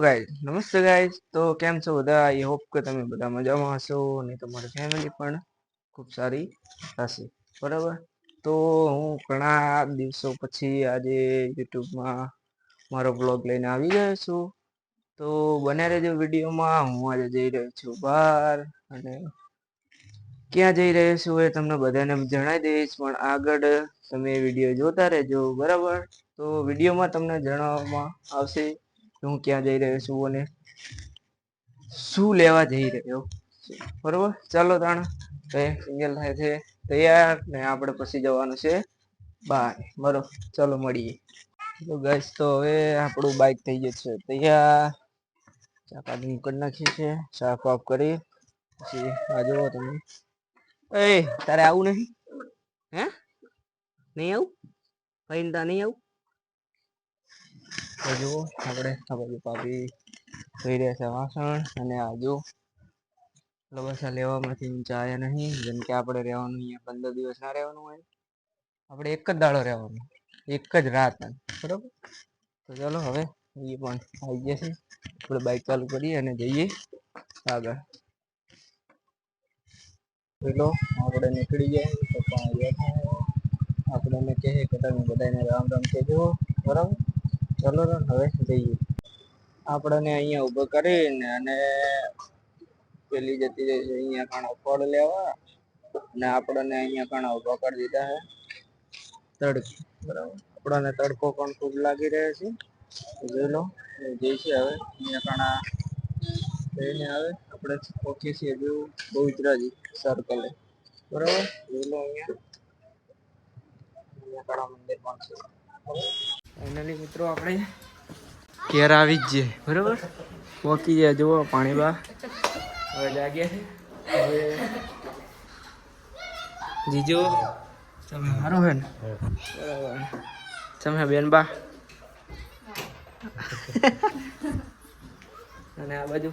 Guys નમસ્તે guys તો કેમ છો બધા? આઈ હોપ કે તમે બધા મજામાં હશો અને તમારી ફેમિલી પણ ખૂબ સારી હશે. બરાબર? તો હું ઘણા દિવસો પછી આજે યુટ્યુબમાં મારો બ્લોગ લઈને આવી ગયો છું. તો બને રહેજો વિડીયોમાં હું આજે જઈ રહ્યો છું બહાર અને ક્યાં જઈ રહ્યો છું એ તમને બધાને જણાવી દઈશ. પણ આગળ તમે વીડિયો જોતા રહેજો. બરાબર? તો વિડીયોમાં તમને જણાવવામાં આવશે કે હું ક્યાં જઈ રહ્યો છું અને શું લેવા જઈ રહ્યો બરોબર? ચાલો તાણ સિંગલ થાય છે, તૈયાર ને આપણે પછી જવાનું છે. બાય બરોબર? ચાલો મળીએ. તો ગઈશ તો હવે આપણું બાઈક થઈ ગયું છે. તૈયાર. ચાકાની કરી નાખીએ છે. સાફ વાફ કરી. પછી આ જુઓ તમે. એ, તારે આવું નહીં? હે? નહીં આવું? કઈ તા નહીં આવું? તો જુઓ, આપણે આ બાજુ પાપી ધોઈ રહ્યા છે વાસણ અને આજુ લવાસા લેવામાંથી ઊંચા નહીં, જેમ કે આપણે રહેવાનું અહીંયા પંદર દિવસ ના રહેવાનું હોય. આપણે એક જ દાડો રહેવાનું, એક જ રાત બરોબર? તો ચાલો હવે એ પણ આવી ગયા છે. આપણે બાઇક ચાલુ કરીએ અને જઈએ આગળ. પેલો આપણે નીકળી જાય પપ્પા આપણે કહે કે તમે બધાને રામ રામ કહેજો, બરાબર? ચલો હવે જઈએ આપણને અહીંયા ઊભો કરીને અને પેલી જતી છે અહીંયા ઘણા ફળ લેવા અને આપણને અહીંયા ઘણા ઊભા કરી દીધા છે. તડકો, બરાબર? આપણને તડકો પણ ખૂબ લાગી રહ્યો છે. જોઈ લો જઈશે હવે, અહીંયા ઘણા લઈને આવે. આપણે ઓકે છીએ હજુ બહુચરાજી સર્કલે બરાબર? જોઈ લો અહીંયા. અહીંયા ઘણા મંદિર પણ છે. ફાઇનલી મિત્રો આપણે ઘેર આવી જ જઈએ, બરાબર? પહોંચી જાય જુઓ પાણી બા હવે જાગ્યા છે હવે જીજો, તમે સારો હે ને? તમે બેન બા? અને આ બાજુ?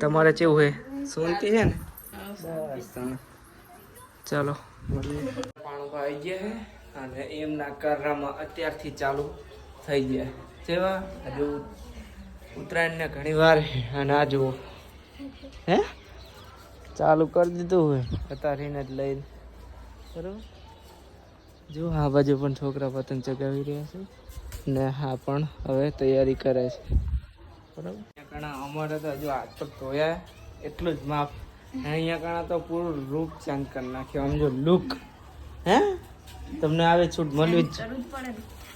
તમારે કેવું હે? શાંતિ છે ને? ચાલો. પાણું આવી ગયા છે અને એમના કારનામાં અત્યારથી ચાલુ થઈ ગયા. જેવા હજુ ઉત્તરાયણને ઘણી વાર અને આ જુઓ. હે? ચાલુ કરી દીધું હોય, અતારીને જ લઈને. બરાબર? જો, આ બાજુ પણ છોકરા પતંગ ચગાવી રહ્યા છે. ને હા પણ હવે તૈયારી કરે છે. બરાબર? ઘણા અમારે તો હજુ હાથ પર ધોયા, એટલું જ માફ અહીંયા ઘણા તો પૂરું રૂપ ચેન્જ કરી નાખ્યો. આમ જો લુક હે? તમને આવે છૂટ મળવી જ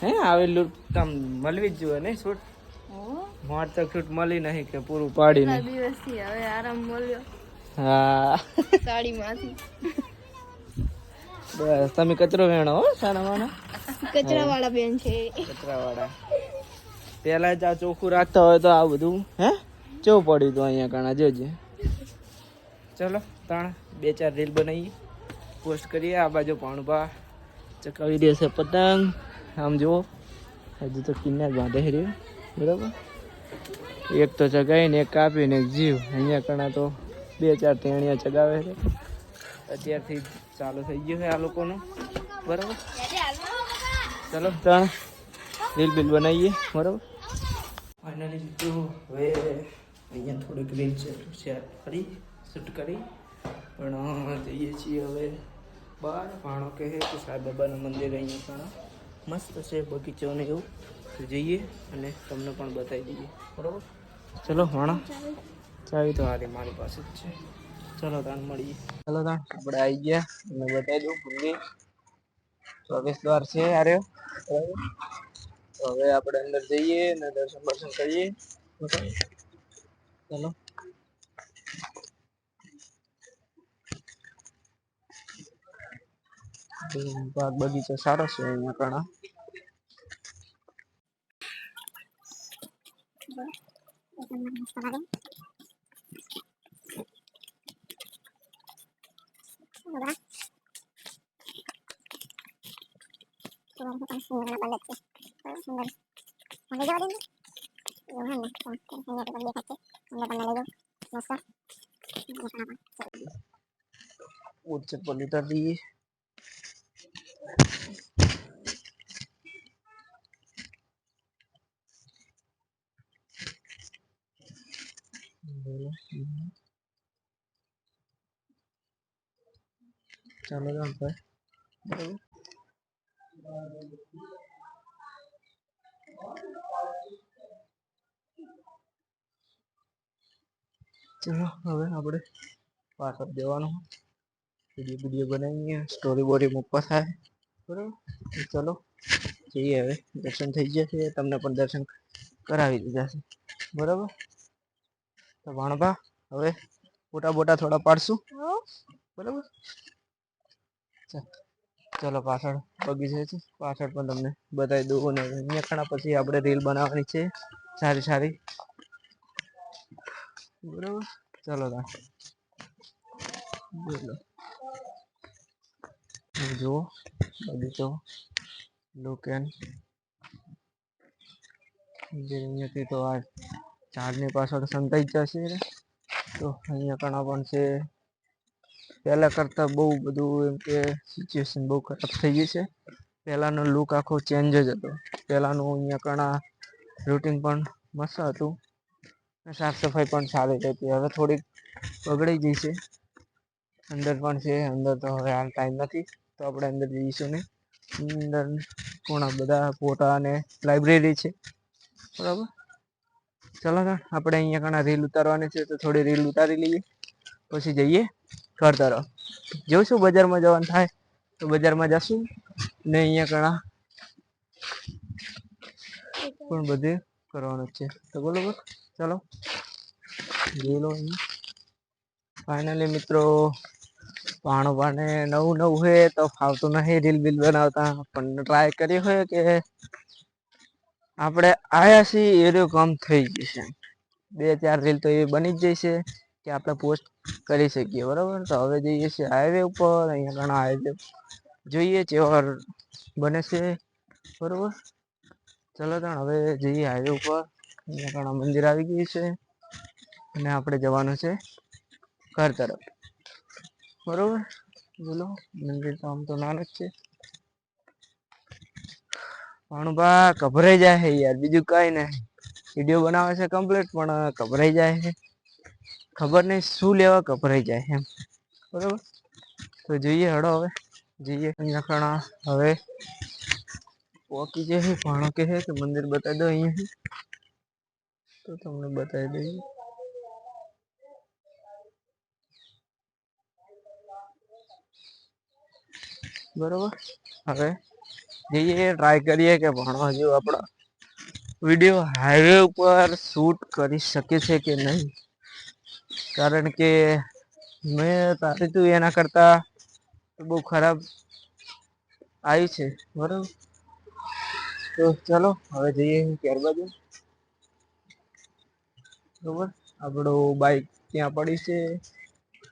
હે આવે લૂટ કામ મળવી જ જોઈએ નહીં છૂટ? માર તો છૂટ મળી નહીં કે પૂરું પાડી નહીં. દિવસથી હવે આરામ મળ્યો? હા. સાડીમાંથી બસ તમે કચરો વેણો હો સાના માના કચરા વાળા બેન છે. કચરા વાળા પેલા જ આ ચોખ્ખું રાખતા હોય તો આ બધું હે? કેવું પડ્યું હતું અહીંયા કણા? જોજે. ચલો ત્રણ બે ચાર રીલ બનાવીએ. પોસ્ટ કરીએ આ બાજુ પાણભા ચકાવી દેશે પતંગ. આમ જુઓ, હજુ તો કિન્નર બાંધે રહ્યો, બરાબર? એક તો ચગાવીને, એક કાપીને, એક જીવ. અહીંયા કણા તો બે ચાર ટેણીયા ચગાવે છે. અત્યારથી ચાલુ થઈ ગયું છે આ લોકોનું, બરાબર? ચલો ત્રણ રીલ બિલ બનાવીએ, બરાબર? ફાઇનલી જીતું હવે અહીંયા થોડીક રીલ શેર કરી શૂટ કરી. પણ જઈએ છીએ હવે. બહાર ભાણો કહે કે સાંઈબાબાનું મંદિર અહીંયા પણ મસ્ત છે બગીચો ને એવું જઈએ અને તમને પણ બતાવી દઈએ. બરાબર? ચલો ભાણા ચાવી તો હારી મારી પાસે જ છે. ચલો તાણ મળીએ. ચલો તાણ આપણે આવી ગયા. અને બતાવી દઉં ભૂલી પ્રવેશ દ્વાર છે તો હવે આપણે અંદર જઈએ અને દર્શન દર્શન કરીએ. ચલો. બાગ બગીચો સારો છે અહીંયા ઘણા બૂટ ચપ્પલ ઉતાર એમેઝોન ચલો હવે આપણે પાછળ દેવાનું. વીડિયો વીડિયો બનાવીએ. સ્ટોરી બોરી મૂકવા થાય. બરાબર? ચલો, જઈએ હવે. દર્શન થઈ ગયા છે તમને પણ દર્શન કરાવી દીધા છે. બરાબર? તો ભાણભા હવે ફોટા બોટા થોડા પાડશું. બરાબર? ચલો પાછળ બગીચે છે. પાછળ પણ તમને બતાવી દઉં અને અહીંયા પછી આપણે રીલ બનાવવાની છે. સારી સારી. બરાબર? ચલો તા. બોલો. જુઓ બગીચો લુક એન્ડ અહીંયાથી તો આ ઝાડની પાછળ સંતાઈ જશે. તો અહીંયા ઘણા પણ છે, પહેલાં કરતાં બહુ બધું એમ કે સિચ્યુએશન બહુ ખરાબ થઈ ગઈ છે. પહેલાંનો લુક આખો ચેન્જ જ હતો. પહેલાંનું અહીંયા ઘણા રૂટિન પણ મસ્ત હતું. સાફ સફાઈ પણ સારી હતી હવે થોડીક બગડી ગઈ છે. અંદર પણ છે, અંદર તો હવે હાલ ટાઈમ નથી. તો આપણે અંદર જઈશું ને અંદર ઘણા બધા ફોટા અને લાઇબ્રેરી છે. બરાબર? ચલો તો, આપણે અહીંયા ઘણા રીલ ઉતારવાની છે, તો થોડી રીલ ઉતારી લઈએ. પછી જઈએ ઘર તરફ. જોઈશું બજારમાં જવાનું થાય તો બજારમાં જશું. ને અહીંયા ઘણા પણ બધે કરવાનું છે. તો બરોબર ચલો. જોઈ લો ફાઇનલી મિત્રો પાણો પાણે નવું નવું હોય તો ફાવતું નહીં રીલ બિલ બનાવતા. પણ ટ્રાય કરી હોય કે આપણે આયાસી છીએ, એ કામ થઈ જશે. બે ચાર રીલ તો એ બની જ જશે કે આપણે પોસ્ટ કરી શકીએ, બરાબર? તો હવે જઈએ છીએ હાઈવે ઉપર, અહીંયા ઘણા હાઈવે જોઈએ ચેવર બને છે, બરાબર? ચલો તણ, હવે જઈએ હાઈવે ઉપર. અહીંયા ઘણા મંદિર આવી ગયું છે. અને આપણે જવાનું છે ઘર તરફ. બરાબર? બોલો, મંદિર તો આમ તો નાનું જ છે. પણ બા ગભરાઈ જાય છે યાર, બીજું કઈ નહીં. વીડિયો બનાવે છે કમ્પ્લીટ પણ ગભરાઈ જાય છે. ખબર નહીં શું લેવા ગભરાઈ જાય એમ. બરોબર? તો જોઈએ હડો હવે. જઈએ નખણા. હવે પોકી જે છે, ભાણો કે છે કે મંદિર બતાવી દો અહીંયા. તો તમને બતાવી દઈએ. બરોબર? હવે જઈએ ટ્રાય કરીએ કે ભણો હજુ આપણો વીડિયો હાઈવે ઉપર શૂટ કરી શકે છે કે નહીં? કારણ કે મેં તારી તું એના કરતા બહુ ખરાબ આવી છે, બરોબર? તો ચાલો, હવે જઈએ ત્યાર બાજુ બરોબર? આપણું બાઈક ત્યાં પડી છે.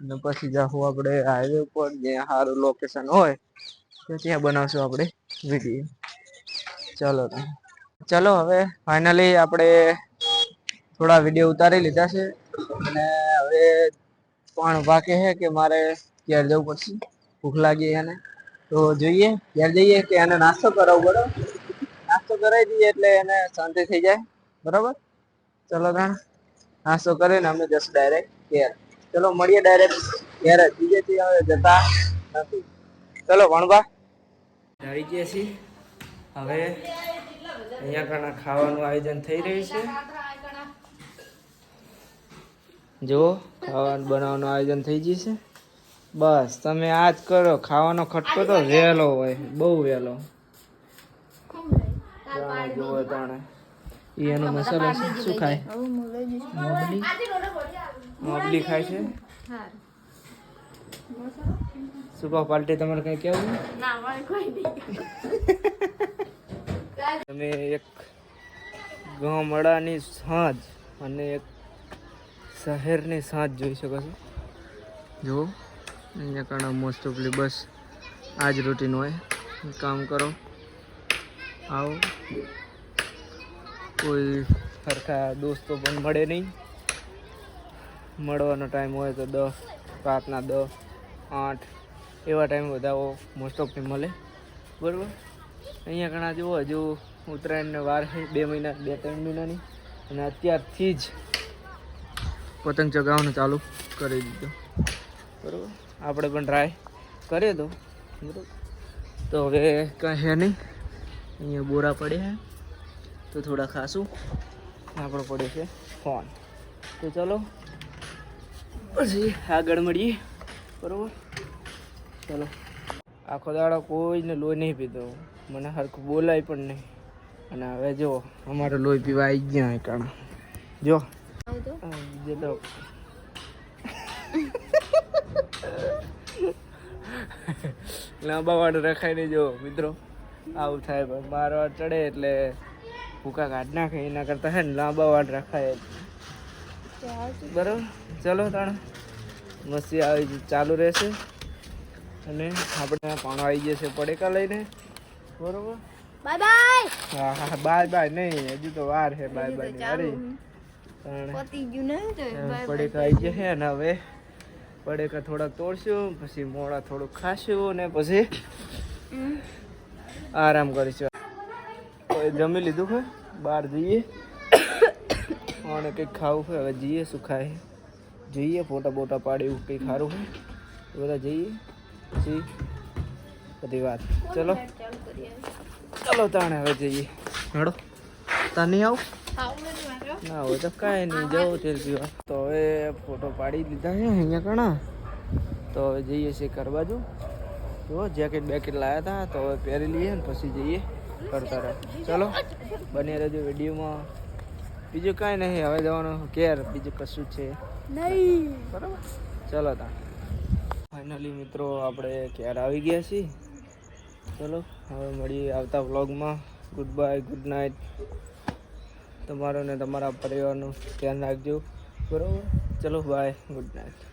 ને પછી જાઉં આપણે હાઈવે ઉપર, જ્યાં સારું લોકેશન હોય ત્યાં બનાવશું આપણે? વીડિયો. ચાલો ચલો, હવે ફાઇનલી આપણે થોડા વીડિયો ઉતારી લીધા છે. અને હવે પણ બાકી છે કે મારે ઘેર જવું પડશે. ભૂખ લાગી એને. તો જોઈએ, ઘેર જઈએ કે એને નાસ્તો કરાવું બરાબર નાસ્તો કરાવી દઈએ એટલે એને શાંતિ થઈ જાય. બરાબર? ચલો ત્રણ નાસ્તો કરીને અમે જશું ડાયરેક્ટ ઘેર. ચલો, મળીએ ડાયરેક્ટ ઘેર. બીજેથી હવે જતા નથી. ચલો ભણવા આવી ગયા છીએ. હવે અહીંયા ઘણા ખાવાનું આયોજન થઈ રહ્યું છે. જુઓ, ખાવાનું બનાવવાનું આયોજન થઈ જશે બસ, તમે આ જ કરો, ખાવાનો ખટકો તો વહેલો હોય, બહુ વહેલો. જુઓ ઈ એનો મસાલો છે, શું ખાય? મોબલી મોબલી ખાય છે? શું કહો પાલટી તમારે કઈ કેવું તમે એક ગામડાની સાંજ અને એક શહેરની સાંજ જોઈ શકો છો. જુઓ અહીંયા કારણે મોસ્ટ ઓફલી બસ આ જ રૂટીન હોય. કામ કરો. આવો. કોઈ સરખા દોસ્તો પણ મળે નહીં. મળવાનો ટાઈમ હોય તો દસ રાતના દસ આઠ એવા ટાઈમ બધા મોસ્ટ ઓફ મળે. બરાબર? અહીંયા ઘણા જુઓ, હજુ ઉત્તરાયણને વાર છે, બે મહિના, બે, ત્રણ મહિનાની. અને અત્યારથી જ પતંગ ચગાવવાનું ચાલુ કરી દીધું. બરાબર? આપણે પણ ટ્રાય કરીએ તો. બરાબર? તો હવે કાંઈ છે નહીં. અહીંયા બોરા પડ્યા છે. તો થોડા ખાશું. આપણો પડ્યો છે ફોન. તો ચલો, પછી આગળ મળીએ. બરોબર? ચલો. આખો દાડો કોઈને લોહી નહીં પીધો. મને હરખું બોલાય પણ નહીં. અને હવે જો અમારે લોહી પીવા આવી ગયા કારણ જો. લાંબા વાળ રખાય નહીં જો મિત્રો. આવું થાય પણ મારવા ચડે એટલે ભૂકા કાઢ નાખે. એના કરતાં હે ને લાંબા વાળ રખાય. બરોબર? ચલો તાણ. મસ્તી આવી ચાલુ રહેશે. અને આપણે પાણો આવી જશે પડેકા લઈને. બરોબર? Bye bye. હા હા બાય બાય નહીં હજુ તો વાર છે બાય બાયની અરે. પતી ગયું નહીં તો પડેકા આવી જશે અને હવે પડેકા થોડાક તોડશું પછી મોડા થોડુંક ખાશું ને પછી આરામ કરીશું. જમી લીધું છે બહાર જઈએ. અને કંઈક ખાવું છે હવે જઈએ શું ખાય? જોઈએ ફોટા બોટા પાડે એવું કંઈક સારું હોય એ બધા જઈએ? પછી બધી વાત. ચલો. ચાલુ કરીએ? ચલો તાણે હવે જઈએ. હેડો. તાર નહીં આવું? ના હોય તો કાંઈ નહીં. જવું તેલ પીવા તો હવે ફોટો પાડી લીધા છે અહીંયા ઘણા. તો હવે જઈએ શિખર બાજુ. જુઓ જેકેટ બેકેટ લાવ્યા હતા તો હવે પહેરી લઈએ ને પછી જઈએ કરતા રહે ચલો બને રહેજો વિડીયોમાં. બીજું કાંઈ નહીં હવે જવાનું કેર બીજું કશું છે. નહીં. બરાબર? ચલો તા ફાઇનલી મિત્રો, આપણે ક્યારે આવી ગયા છીએ. ચલો, હવે મળીએ આવતા વ્લોગમાં ગુડ બાય ગુડ નાઇટ તમારો ને તમારા પરિવારનું ધ્યાન રાખજો. બરાબર? ચલો બાય ગુડ નાઇટ